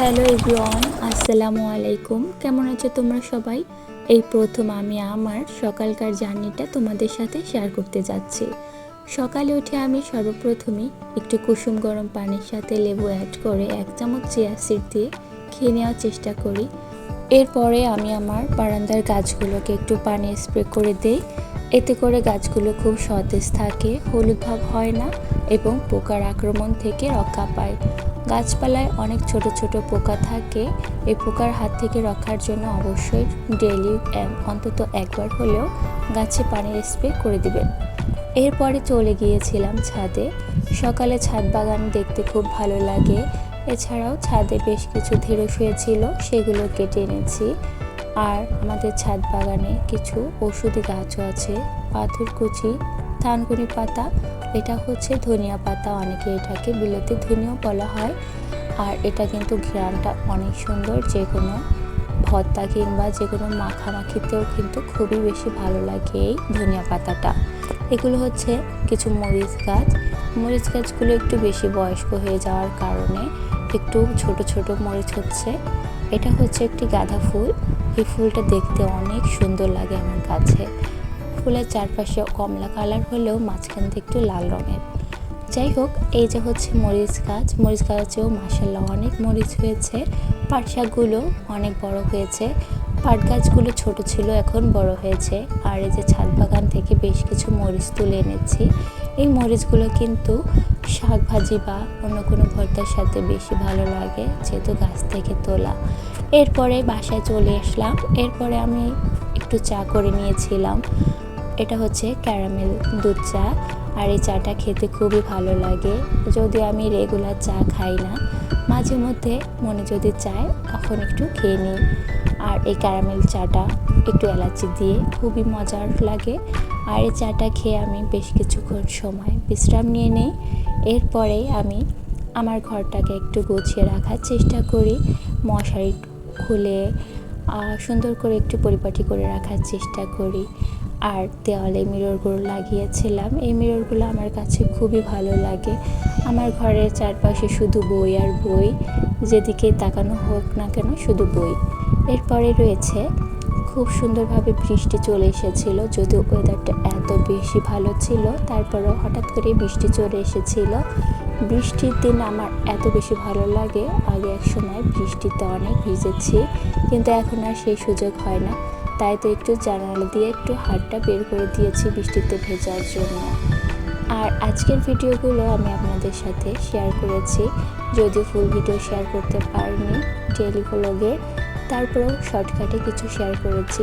Hello everyone, আসসালামু আলাইকুম। কেমন আছো তোমরা সবাই? এই প্রথম আমি আমার সকালকার জার্নিটা তোমাদের সাথে শেয়ার করতে যাচ্ছি। সকালে উঠে আমি সর্বপ্রথমে একটু কুসুম গরম পানির সাথে লেবু অ্যাড করে এক চামচ চিয়া সিড দিয়ে খেয়ে নেওয়ার চেষ্টা করি। এরপরে আমি আমার বারান্দার গাছগুলোকে একটু পানি স্প্রে করে দেই। এতে করে গাছগুলো খুব সতেজ থাকে, হলুদ ভাব হয় না এবং পোকার আক্রমণ থেকে রক্ষা পায়। গাছপালায় অনেক ছোট ছোট পোকা থাকে, এই পোকার হাত থেকে রক্ষার জন্য অবশ্যই ডেলি অন্তত একবার হলেও গাছে পানির স্প্রে করে দিবেন। এরপরে চলে গিয়েছিলাম ছাদে। সকালে ছাদ বাগান দেখতে খুব ভালো লাগে। এছাড়াও ছাদে বেশ কিছু ঢেঁড়স হয়েছিল, সেগুলো কেটে এনেছি। আর আমাদের ছাদ বাগানে কিছু ওষুধি গাছও আছে পাথরকুচি থানকুনি পাতা, এটা হচ্ছে ধনিয়া পাতা, অনেকে এটাকে বিলতি ধনিয়াও বলা হয়। আর এটা কিন্তু ঘ্রাণটা অনেক সুন্দর যে কোনো ভর্তা কিংবা যে কোনো মাখামাখিতেও কিন্তু খুবই বেশি ভালো লাগে এই ধনিয়া পাতাটা। এগুলো হচ্ছে কিছু মরিচ গাছ। মরিচ গাছগুলো একটু বেশি বয়স্ক হয়ে যাওয়ার কারণে একটু ছোট ছোট মরিচ হচ্ছে। এটা হচ্ছে একটি গাঁদা ফুল। এই ফুলটা দেখতে অনেক সুন্দর লাগে আমার কাছে। ফুলের চারপাশে কমলা কালার হলেও মাঝখান থেকে একটু লাল রঙের। যাই হোক, এই যে হচ্ছে মরিচ গাছ। মরিচ গাছেও মাসাল্লাহ অনেক মরিচ হয়েছে। পাট শাকগুলো অনেক বড় হয়েছে। পাট গাছগুলো ছোট ছিল, এখন বড় হয়েছে। আর এই যে ছাদ বাগান থেকে বেশ কিছু মরিচ তুলে এনেছি। এই মরিচগুলো কিন্তু শাক ভাজি বা অন্য কোনো ভর্তার সাথে বেশি ভালো লাগে, যেহেতু গাছ থেকে তোলা। এরপরে বাসায় চলে আসলাম। এরপরে আমি একটু চা করে নিয়েছিলাম। এটা হচ্ছে ক্যারামেল দুধ চা। আর এই চাটা খেতে খুবই ভালো লাগে। যদি আমি রেগুলার চা খাই না, মাঝে মধ্যে মনে যদি চায়, তখন একটু খেয়ে নিই। আর এই ক্যারামেল চাটা একটু এলাচি দিয়ে খুবই মজার লাগে। আর এই চাটা খেয়ে আমি বেশ কিছুক্ষণ সময় বিশ্রাম নিয়ে নেই। এরপরেই আমি আমার ঘরটাকে একটু গুছিয়ে রাখার চেষ্টা করি। মশারি খুলে সুন্দর করে একটু পরিপাটি করে রাখার চেষ্টা করি। আর দেওয়ালে মিররগুলো লাগিয়েছিলাম। এই মিররগুলো আমার কাছে খুবই ভালো লাগে। আমার ঘরের চারপাশে শুধু বই আর বই। যেদিকে তাকানো হোক না কেন শুধু বই। এরপরে রয়েছে, খুব সুন্দরভাবে বৃষ্টি চলে এসেছিল, যদিও ওয়েদারটা এত বেশি ভালো ছিল, তারপরেও হঠাৎ করে বৃষ্টি চলে এসেছিল। বৃষ্টির দিন আমার এত বেশি ভালো লাগে, আগে এক সময় বৃষ্টিতে অনেক ভিজেছি, কিন্তু এখন আর সেই সুযোগ হয় না। তাই তো একটু জানালা দিয়ে একটু হাতটা বের করে দিয়েছি বৃষ্টিতে ভেজার জন্য। আর আজকের ভিডিওগুলো আমি আপনাদের সাথে শেয়ার করেছি। যদিও ফুল ভিডিও শেয়ার করতে পারিনি ডেলি ব্লগে তারপরেও শর্টকাটে কিছু শেয়ার করেছি।